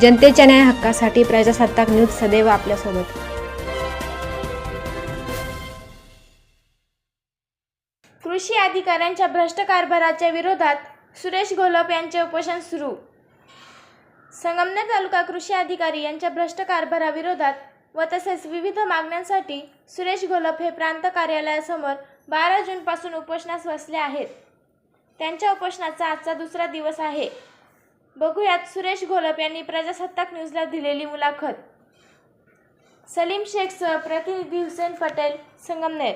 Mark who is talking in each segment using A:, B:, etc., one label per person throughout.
A: जनतेच्या न्याय हक्कासाठी प्रजासत्ताक न्यूज सदैव आपल्यासोबत.
B: कृषी अधिकाऱ्यांच्या भ्रष्ट कारभाराच्या विरोधात सुरेश घोलप यांचे उपोषण सुरू. संगमनेर तालुका कृषी अधिकारी यांच्या भ्रष्ट कारभाराविरोधात व तसेच विविध मागण्यांसाठी सुरेश घोलप हे प्रांत कार्यालयासमोर बारा जूनपासून उपोषणास बसले आहेत. त्यांच्या उपोषणाचा आजचा दुसरा दिवस आहे. बघूयात सुरेश घोलप यांनी प्रजासत्ताक न्यूजला दिलेली मुलाखत. सलीम शेखसह प्रतिनिधी हुसेन पटेल संगमनेर.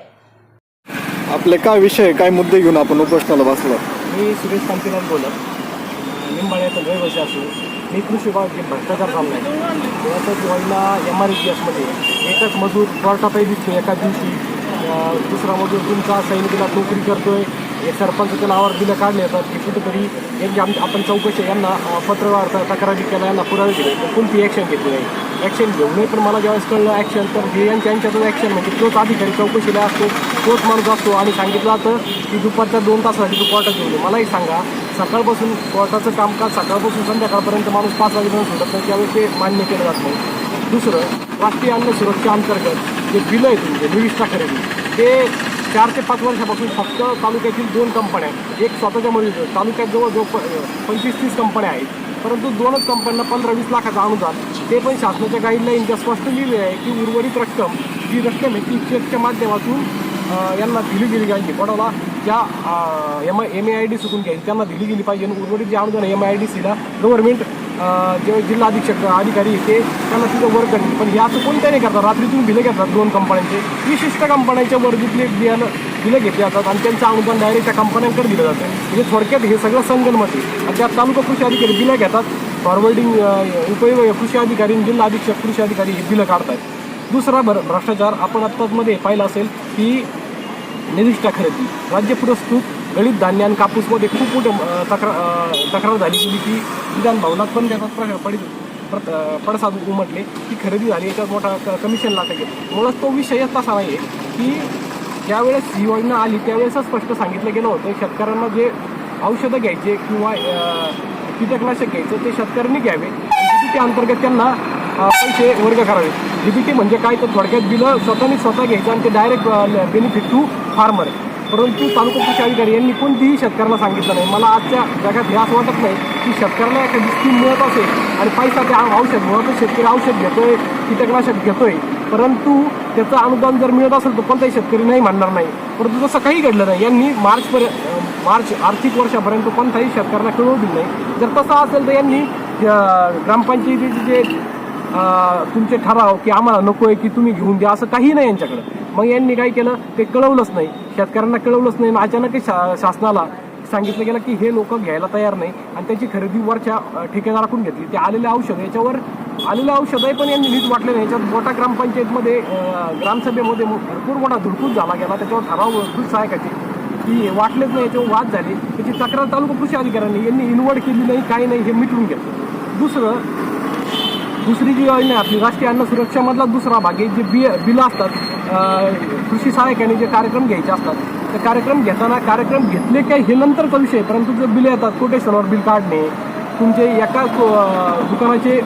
C: आपले काय विषय काय मुद्दे घेऊन आपण उपोषणाला बसलो?
D: मी सुरेश कांतीलाल बोलत. निंबाळ्याचा रहिवासी असून मी कृषी विभाग जे भ्रष्टाचार चालला आहे त्याचं दिवाळीला एम आर सी एसमध्ये एकच मजूर कोर्टातही दिसतो एका दिवशी दुसरा मजूर तुमचा सैनिकीला नोकरी करतोय. हे सरपंचाच्या नावावर बिलं काढले येतात की कुठेतरी यांची आम आपण चौकशी यांना पत्रव्यवहार तक्रारी केला यांना पुरावे दिले. पण कोणती ॲक्शन घेतली नाही? ॲक्शन घेऊनही पण मला ज्यावेळेस कळलं ॲक्शन तर हे यांच्या यांच्यातच ॲक्शन म्हणजे तोच अधिकारी चौकशीला असतो तोच माणूस असतो. आणि सांगितलं जातं की दुपारच्या दोन तासासाठी तू कोर्टात घेऊन ये. मलाही सांगा सकाळपासून कोर्टाचं कामकाज सकाळपासून संध्याकाळपर्यंत माणूस पाच वाजेपर्यंत सुटत नाही त्यावेळेस ते मान्य केलं जात नाही. दुसरं राष्ट्रीय अन्न सुरक्षा अंतर्गत जे बिलं आहे तुमचे निविष्ठा खरेदी ते चार ते पाच वर्षापासून फक्त तालुक्यातील दोन कंपन्या आहेत. एक स्वतःच्या मधील तालुक्यात जवळ प पंचवीस तीस कंपन्या आहेत. परंतु दोनच कंपन्यांना पंधरा वीस लाखाचं अनुदान. ते पण शासनाच्या गाईडलाईनच्या स्पष्ट लिहिले आहे की उर्वरित रक्कम जी रक्कम आहे ती चेकच्या माध्यमातून यांना दिली गेली पाहिजे. कोणाला? ज्या M M A I D सुटून घ्यायची त्यांना दिली गेली पाहिजे. आणि उर्वरित जे अनुदान एम आय आय डी सीला गव्हर्नमेंट जे जिल्हा अधीक्षक अधिकारी ते त्यांना तिथं वर्क करतील पण हे असं कोणत्या नाही करतात? रात्रीतून बिलं घेतात दोन कंपन्यांचे विशिष्ट कंपन्यांच्या वर्गीतले बियाणं बिलं घेतली जातात आणि त्यांचं अनुदान डायरेक्ट त्या कंपन्यांकडे दिलं जातं. म्हणजे थोडक्यात हे सगळं संगणमत आहे आणि त्यात तालुका कृषी अधिकारी बिलं घेतात. फॉरवर्डिंग उपयोग कृषी अधिकारी जिल्हा अधीक्षक कृषी अधिकारी हे बिलं काढतात दुसरा भर भ्रष्टाचार. आपण आत्ताचमध्ये पाहिला असेल की निविष्ठा खरेदी. राज्य पुरस्कृत गळीत धान्य आणि कापूसमध्ये खूप मोठे तक्रार तक्रार झाली गेली की विधान भवनात पण त्याचा प्र पडित प्रत पडसाद उमटले की खरेदी झाली याच्यात मोठा क- कमिशन लाटा गेलं मुळात तो विषयच तसा नाही आहे की ज्यावेळेस ही योजना आली त्यावेळेसच स्पष्ट सांगितलं गेलं होतं शेतकऱ्यांना जे औषधं घ्यायचे किंवा कीटकनाशक घ्यायचं ते शेतकऱ्यांनी घ्यावे. त्या अंतर्गत त्यांना पैसे वर्ग करावे. डीबीटी म्हणजे काय? तर थोडक्यात बिलं स्वतःनी स्वतः घ्यायचं आणि ते डायरेक्ट बेनिफिट टू फार्मर परंतु तालुका कृषी अधिकारी यांनी कोणतीही शेतकऱ्यांना सांगितलं नाही. मला आजच्या जगात हे असं वाटत नाही की शेतकऱ्यांना एखादी स्कीम मिळत असेल आणि पैसा त्या औषध मुळातच शेतकरी औषध घेतोय कीटकनाशक घेतोय परंतु त्याचं अनुदान जर मिळत असेल तर कोणताही शेतकरी नाही म्हणणार नाही. परंतु तसं काही घडलं नाही यांनी मार्चपर्यंत मार्च आर्थिक वर्षापर्यंत कोणताही शेतकऱ्यांना कळवू दिलं नाही. जर तसं असेल तर यांनी ग्रामपंचायतीचे जे तुमचे ठराव की आम्हाला नको आहे की तुम्ही घेऊन द्या असं काही नाही यांच्याकडं. मग यांनी काय केलं? ते कळवलंच नाही. शेतकऱ्यांना कळवलंच नाही आणि शा शासनाला सांगितलं गेलं की हे लोक घ्यायला तयार नाही आणि त्याची खरेदी वरच्या ठेकेदाराकडून घेतली. ते आलेले औषध याच्यावर आलेलं औषधही पण यांनी नीट वाटले नाही. याच्यात मोठा ग्रामपंचायतमध्ये ग्रामसभेमध्ये भरपूर मोठा धुडकूस झाला गेला. त्याच्यावर ठराव खूप सहायकाची की वाटलेच नाही याच्यावर वाद झाली. त्याची तक्रार तालुका कृषी अधिकाऱ्यांनी यांनी इन्व्हर्ट केली नाही काही नाही हे मिटवून घेतलं. दुसरं दुसरी जी योजना आपली राष्ट्रीय अन्न सुरक्षामधला दुसरा भाग आहे जे बिय बिलं असतात कृषी सहायकाने जे कार्यक्रम घ्यायचे असतात तर कार्यक्रम घेताना कार्यक्रम घेतले काय हे नंतरचा विषय परंतु जे बिलं येतात कोटेशनवर बिल काढणे तुमचे एका दुकानाचे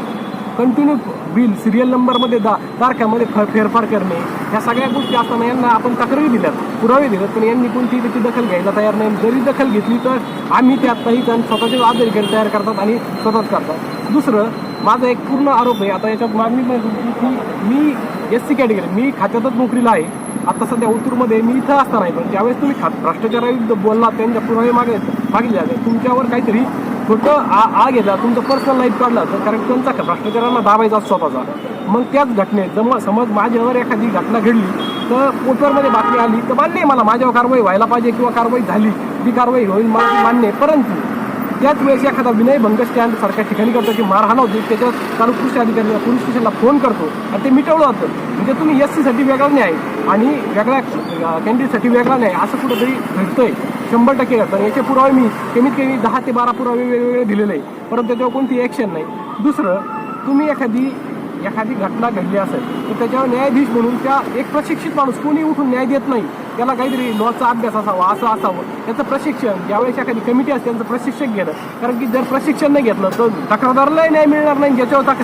D: कंटिन्यू बिल सिरियल नंबरमध्ये दा तारख्यामध्ये फ फेरफार करणे ह्या सगळ्या गोष्टी असताना यांना आपण तक्रारी दिल्यात पुरावे दिलेत पण यांनी कोणती त्याची दखल घ्यायला तयार नाही. जरी दखल घेतली तर आम्ही त्यात काही जण स्वतःचे अधिकारी तयार करतात आणि स्वतःच करतात. दुसरं माझा एक पूर्ण आरोप आहे आता याच्यात मागणी की मी एस सी कॅटेगरी मी खात्यातच नोकरीला आहे. आता सध्या ओतूरमध्ये मी इथं असताना आहे पण ज्यावेळेस तुम्ही खात भ्रष्टाचाराविरुद्ध बोलला त्यांच्या पुरावे मागे मागितले जाते तुमच्यावर काहीतरी खोटं आ आ घेतला तुमचं पर्सनल लाईफ काढला तर कारण तुमचा भ्रष्टाचारांना दाबायचा स्वतःचा. मग त्याच घटनेत जम समज माझ्यावर एखादी घटना घडली तर पोटवरमध्ये बातमी आली तर मान्य आहे मला माझ्यावर कारवाई व्हायला पाहिजे किंवा कारवाई झाली ती कारवाई होईल मला मान्य परंतु त्याच वेळेस एखादा विनयभंग स्टँड सारख्या ठिकाणी करतो की मारहाण होती त्याच्यात तालुका कृषी अधिकाऱ्याला पोलीस स्टेशनला फोन करतो आणि ते मिटवलं जातं. म्हणजे तुम्ही एस सीसाठी वेगळा न्याय आणि वेगळ्या कॅन्डिडेटसाठी वेगळा न्याय असं कुठंतरी घडतंय. शंभर टक्के घडतं. याचे पुरावे मी कमीत कमी दहा ते बारा पुरावे वेगवेगळे दिलेले आहे परंतु त्याच्यावर कोणती ॲक्शन नाही. दुसरं तुम्ही एखादी एखादी घटना घडली असेल तर त्याच्यावर न्यायाधीश म्हणून त्या एक प्रशिक्षित माणूस कोणी उठून न्याय देत नाही. त्याला काहीतरी लॉचा अभ्यास असावा असं असावं. त्याचं प्रशिक्षण ज्यावेळेस एखादी कमिटी असते त्यांचं प्रशिक्षण घेणं. कारण की जर प्रशिक्षण नाही घेतलं तर तक्रारदारालाही न्याय मिळणार नाही ज्याच्यावर तक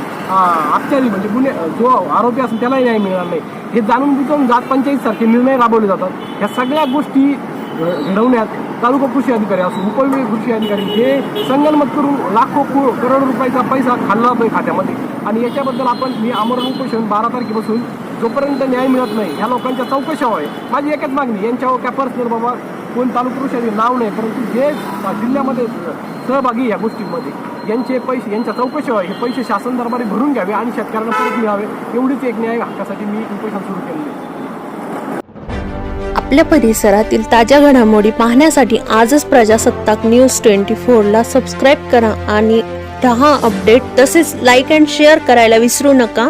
D: अत्याधी म्हणजे गुन्हे जो आरोपी असेल त्यालाही न्याय मिळणार नाही. हे जाणून बुजवून जात पंचायतीसारखे निर्णय राबवले जातात. ह्या सगळ्या गोष्टी घडवण्यात तालुका कृषी अधिकारी असो उपविभागीय कृषी अधिकारी हे संगनमत करून लाखो को करोड रुपयाचा पैसा खाल्ला जातोय खात्यामध्ये. आणि याच्याबद्दल आपण मी आमरण उपोषण बारा तारखेपासून जोपर्यंत न्याय मिळत नाही ह्या लोकांच्या चौकशा व्हाय माझी एकच मागणी यांच्यावर काय पर्सनल बाबा कोण तालुका कृषी नाव नाही परंतु जे जिल्ह्यामध्ये सहभागी या गोष्टींमध्ये यांचे पैसे यांच्या चौकशी हे पैसे शासन दरबारी भरून घ्यावे आणि शेतकऱ्यांना परत मिळावे एवढीच एक न्याय हक्कासाठी मी उपोषण सुरू केले
E: आपल्या परिसरातील ताज्या घडामोडी पाहण्यासाठी आजच प्रजासत्ताक न्यूज ट्वेंटी फोरला सबस्क्राईब करा आणि दहा अपडेट. तसेच लाईक अँड शेअर करायला विसरू नका.